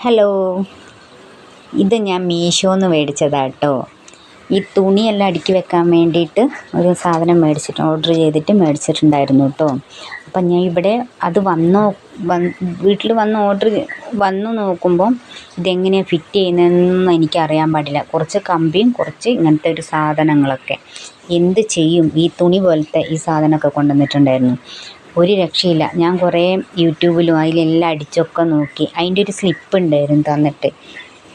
Hello. ഇത് ഞാൻ മീഷോന്ന് മേടിച്ചതാണ് കേട്ടോ ഈ തുണിയെല്ലാം അടുക്കി വെക്കാൻ വേണ്ടിയിട്ട് ഒരു സാധനം മേടിച്ചിട്ട് ഓർഡർ ചെയ്തിട്ട് മേടിച്ചിട്ടുണ്ടായിരുന്നു കേട്ടോ അപ്പം ഞാൻ ഇവിടെ അത് വന്നോ വീട്ടിൽ വന്ന് ഓർഡർ വന്നു നോക്കുമ്പോൾ ഇതെങ്ങനെയാണ് ഫിറ്റ് ചെയ്യുന്നതെന്നൊന്നും എനിക്കറിയാൻ പാടില്ല. കുറച്ച് കമ്പിയും കുറച്ച് ഇങ്ങനത്തെ ഒരു സാധനങ്ങളൊക്കെ. എന്ത് ചെയ്യും? ഈ തുണി പോലത്തെ ഈ സാധനമൊക്കെ കൊണ്ടുവന്നിട്ടുണ്ടായിരുന്നു. ഒരു രക്ഷയില്ല. ഞാൻ കുറേ യൂട്യൂബിലും അതിലെല്ലാം അടിച്ചൊക്കെ നോക്കി. അതിന്റെ ഒരു സ്ലിപ്പ് ഉണ്ടായിരുന്നു തന്നിട്ട്.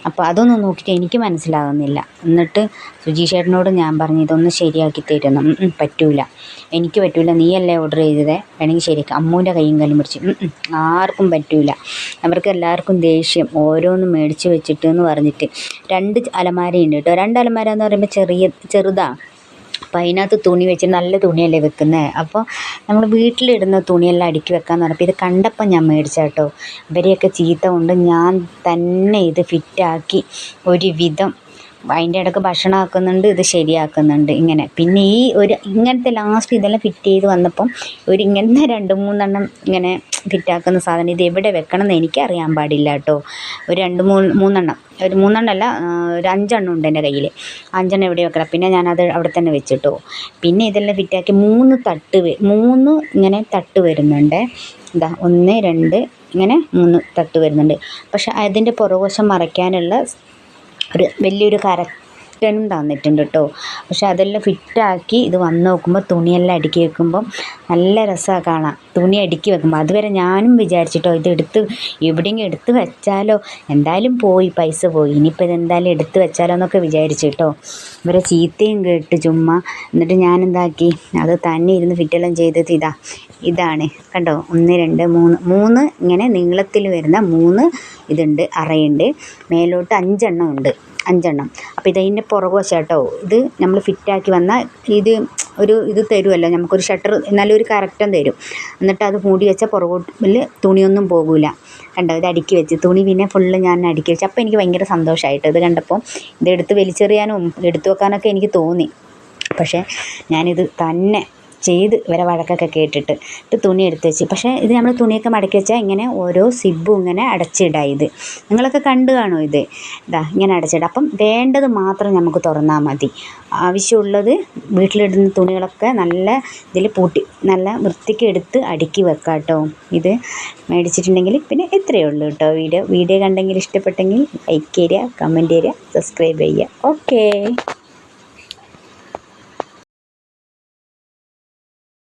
അപ്പോൾ അതൊന്നും നോക്കിയിട്ട് എനിക്ക് മനസ്സിലാകുന്നില്ല എന്നിട്ട് സുജീഷേട്ടനോട് ഞാൻ പറഞ്ഞു ഇതൊന്ന് ശരിയാക്കി തരുന്നു പറ്റൂല. എനിക്ക് പറ്റൂല. നീയല്ലേ ഓർഡർ ചെയ്തത്? വേണമെങ്കിൽ ശരിയാക്കാം. അമ്മൂന്റെ കൈയും കാലും പിടിച്ച് ആർക്കും പറ്റൂല. അവർക്ക് എല്ലാവർക്കും ദേഷ്യം. ഓരോന്നും മേടിച്ച് വെച്ചിട്ട് എന്ന് പറഞ്ഞിട്ട് രണ്ട് അലമാരയുണ്ട് കേട്ടോ. രണ്ട് അലമാര എന്ന് പറയുമ്പോൾ ചെറിയ ചെറുതാണ് അപ്പോൾ അതിനകത്ത് തുണി വെച്ച് നല്ല തുണിയല്ലേ വെക്കുന്നത് അപ്പോൾ നമ്മൾ വീട്ടിലിടുന്ന തുണിയെല്ലാം അടുക്കി വെക്കാമെന്ന് പറഞ്ഞപ്പോൾ ഇത് കണ്ടപ്പോൾ ഞാൻ മേടിച്ച കേട്ടോ ഇവരെയൊക്കെ ചീത്ത കൊണ്ട് ഞാൻ തന്നെ ഇത് ഫിറ്റാക്കി ഒരു വിധം അതിന്റെ ഇടയ്ക്ക് ഭക്ഷണം ആക്കുന്നുണ്ട് ഇത് ശരിയാക്കുന്നുണ്ട് ഇങ്ങനെ. പിന്നെ ഈ ഒരു ഇങ്ങനത്തെ ലാസ്റ്റ് ഇതെല്ലാം ഫിറ്റ് ചെയ്ത് വന്നപ്പം ഒരു ഇങ്ങനത്തെ രണ്ട് മൂന്നെണ്ണം ഇങ്ങനെ ഫിറ്റാക്കുന്ന സാധനം ഇത് എവിടെ വെക്കണം എന്ന് എനിക്ക് അറിയാൻ പാടില്ല കേട്ടോ. ഒരു രണ്ട് മൂന്ന് മൂന്നെണ്ണം. ഒരു മൂന്നെണ്ണമല്ല ഒരു അഞ്ചെണ്ണം ഉണ്ട് എന്റെ കയ്യിൽ അഞ്ചെണ്ണം എവിടെ വെക്കണം? പിന്നെ ഞാനത് അവിടെ തന്നെ വെച്ചിട്ടോ. പിന്നെ ഇതെല്ലാം ഫിറ്റാക്കി മൂന്ന് തട്ട് മൂന്ന് ഇങ്ങനെ തട്ട് വരുന്നുണ്ട്. എന്താ ഒന്ന് രണ്ട് ഇങ്ങനെ മൂന്ന് തട്ട് വരുന്നുണ്ട്. പക്ഷെ അതിന്റെ പുറകുവശം മറയ്ക്കാനുള്ള ഒരു വലിയൊരു കറക്റ്റനും തന്നിട്ടുണ്ട് കേട്ടോ. പക്ഷെ അതെല്ലാം ഫിറ്റാക്കി ഇത് വന്ന് നോക്കുമ്പോൾ തുണിയെല്ലാം അടുക്കി വെക്കുമ്പം നല്ല രസമാണ് കാണാൻ. തുണി അടുക്കി വെക്കുമ്പോൾ അതുവരെ ഞാനും വിചാരിച്ചിട്ടോ ഇത് എടുത്ത് എവിടെയെങ്കിലും എടുത്ത് വെച്ചാലോ. എന്തായാലും പോയി പൈസ പോയി. ഇനിയിപ്പോൾ ഇതെന്തായാലും എടുത്ത് വെച്ചാലോ എന്നൊക്കെ വിചാരിച്ചിട്ടോ. ഇവരെ ചീത്തയും കേട്ട് ചുമ്മാ എന്നിട്ട് ഞാൻ എന്താക്കി അത് തന്നെ ഇരുന്ന് ഫിറ്റെല്ലാം ചെയ്തത് ഇതാ ഇതാണ്. കണ്ടോ? ഒന്ന് രണ്ട് മൂന്ന്. മൂന്ന് ഇങ്ങനെ നീളത്തിൽ വരുന്ന മൂന്ന് ഇതുണ്ട് അറയുണ്ട്. മേലോട്ട് അഞ്ചെണ്ണം ഉണ്ട്. അഞ്ചെണ്ണം. അപ്പോൾ ഇതതിന്റെ പുറകുവശം കേട്ടോ. ഇത് നമ്മൾ ഫിറ്റാക്കി വന്നാൽ ഇത് ഒരു ഇത് തരുമല്ലോ നമുക്കൊരു ഷട്ടർ നല്ലൊരു കറക്റ്റം തരും. എന്നിട്ട് അത് മൂടി വെച്ചാൽ പുറകോട്ടിൽ തുണിയൊന്നും പോകില്ല കണ്ടോ? ഇത് അടുക്കി വെച്ച്. തുണി പിന്നെ ഫുള്ള് ഞാൻ അടുക്കി വെച്ച്. അപ്പോൾ എനിക്ക് ഭയങ്കര സന്തോഷമായിട്ട് ഇത് കണ്ടപ്പോൾ ഇതെടുത്ത് വലിച്ചെറിയാനും എടുത്തു വെക്കാനൊക്കെ എനിക്ക് തോന്നി. പക്ഷേ ഞാനിത് തന്നെ ചെയ്ത് ഇവരെ വഴക്കൊക്കെ കേട്ടിട്ട് ഇത് തുണി എടുത്ത് വെച്ച്. പക്ഷേ ഇത് നമ്മൾ തുണിയൊക്കെ മടക്കി വെച്ചാൽ ഇങ്ങനെ ഓരോ സിബും ഇങ്ങനെ അടച്ചിടുക ഇത്. നിങ്ങളൊക്കെ കണ്ടു കാണോ ഇത്? ഇതാ ഇങ്ങനെ അടച്ചിടുക അപ്പം വേണ്ടത് മാത്രം നമുക്ക് തുറന്നാൽ മതി. ആവശ്യമുള്ളത് വീട്ടിലിടുന്ന തുണികളൊക്കെ നല്ല ഇതിൽ പൂട്ടി നല്ല വൃത്തിക്ക് എടുത്ത് അടുക്കി വെക്കാം കേട്ടോ ഇത് മേടിച്ചിട്ടുണ്ടെങ്കിൽ പിന്നെ ഇത്രയേ ഉള്ളൂ കേട്ടോ വീഡിയോ. വീഡിയോ കണ്ടെങ്കിൽ ഇഷ്ടപ്പെട്ടെങ്കിൽ ലൈക്ക് ചെയ്യുക കമന്റ് ചെയ്യുക സബ്സ്ക്രൈബ് ചെയ്യുക. ഓക്കേ